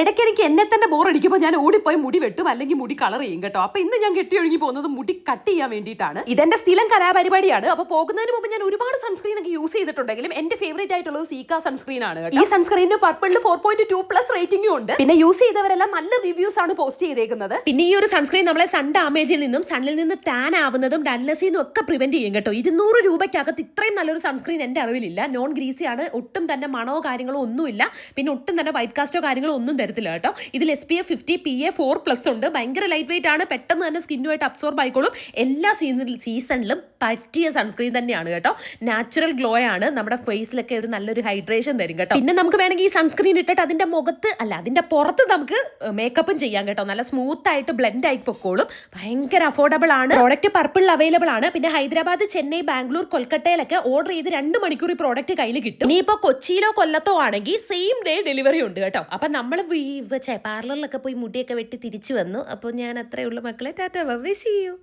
ഇടയ്ക്ക് എനിക്ക് എന്നെ തന്നെ ബോറടിക്കുമ്പോൾ ഞാൻ ഓടിപ്പോയി മുടി വെട്ടും അല്ലെങ്കിൽ മുടി കളർ ചെയ്യും കേട്ടോ. അപ്പൊ ഇന്ന് ഞാൻ കെട്ടി ഒഴുകി പോകുന്നത് മുടി കട്ട് ചെയ്യാൻ വേണ്ടിയിട്ടാണ്. ഇതെന്റെ സ്ഥിരം കലാപരിപാടിയാണ്. അപ്പൊ പോകുന്നതിന് മുമ്പ് ഞാൻ ഒരുപാട് സൺസ്ക്രീൻ ഒക്കെ യൂസ് ചെയ്തിട്ടുണ്ടെങ്കിലും എന്റെ ഫേവറേറ്റ് ആയിട്ടുള്ളത് സീക്ക സൺസ്ക്രീൻ ആണ് ഈ സൺസ്ക്രീനിന് പർപ്പിളിൽ ഫോർ പോയിന്റ് ടു പ്ലസ് റേറ്റിംഗും ഉണ്ട്. പിന്നെ യൂസ് ചെയ്തവരെല്ലാം നല്ല റിവ്യൂസ് ആണ് പോസ്റ്റ് ചെയ്തേക്കുന്നത്. പിന്നെ ഈ ഒരു സൺസ്ക്രീൻ നമ്മളെ സൺ ഡാമേജിൽ നിന്നും സണ്ണിൽ നിന്ന് ടാൻ ആവുന്നതും ഡൺലെസ്സിൽ നിന്നും ഒക്കെ പ്രിവെന്റ് ചെയ്യും കേട്ടോ. ഇരുന്നൂറ് രൂപയ്ക്കകത്ത് ഇത്രയും നല്ലൊരു സൺസ്ക്രീൻ എന്റെ അറിവിലില്ല. നോൺ ഗ്രീസി ആണ്. ഒട്ടും തന്നെ മണോ കാര്യങ്ങളോ ഒന്നുമില്ല. പിന്നെ ഒട്ടും തന്നെ വൈറ്റ് കാസ്റ്റോ കാര്യങ്ങളോ ഒന്നും തരത്തില്ല കേട്ടോ. ഇതിൽ S P F fifty P A four plus ഉണ്ട്. ഭയങ്കര ലൈറ്റ് വെയിറ്റ് ആണ്. പെട്ടെന്ന് തന്നെ സ്കിന്നുമായിട്ട് അബ്സോർബ് ആയിക്കോളും. എല്ലാ സീസണിൽ സീസണിലും പറ്റിയ സൺസ്ക്രീൻ തന്നെയാണ് കേട്ടോ. നാച്ചുറൽ ഗ്ലോ ആണ്. നമ്മുടെ ഫേസിലൊക്കെ ഒരു നല്ലൊരു ഹൈഡ്രേഷൻ തരും കേട്ടോ. പിന്നെ നമുക്ക് വേണമെങ്കിൽ ഈ സൺസ്ക്രീൻ ഇട്ടിട്ട് അതിന്റെ മുഖത്ത് അല്ല അതിന്റെ പുറത്ത് നമുക്ക് മേക്കപ്പും ചെയ്യാം കേട്ടോ. നല്ല സ്മൂത്ത് ആയിട്ട് ബ്ലെൻഡ് ആയി പൊക്കോളും. ഭയങ്കര അഫോർഡബിൾ ആണ്. പ്രോഡക്റ്റ് പർപ്പിൾ അവൈലബിൾ ആണ്. പിന്നെ ഹൈദരാബാദ് ചെന്നൈ ബാംഗ്ലൂർ കൊൽക്കട്ടയിലൊക്കെ ഓർഡർ ചെയ്ത് രണ്ട് മണിക്കൂർ ഈ പ്രോഡക്റ്റ് കയ്യിൽ കിട്ടും. ഇനിയിപ്പോ കൊച്ചിയിലോ കൊല്ലത്തോ ആണെങ്കിൽ സെയിം ഡേ ഡെലിവറി ഉണ്ട് കേട്ടോ. അപ്പൊ നമ്മൾ പാർലറിലൊക്കെ പോയി മുടിയൊക്കെ വെട്ടി തിരിച്ചു വന്നു. അപ്പോൾ ഞാൻ അത്രേ ഉള്ളൂ മക്കളെ. Tata bye see you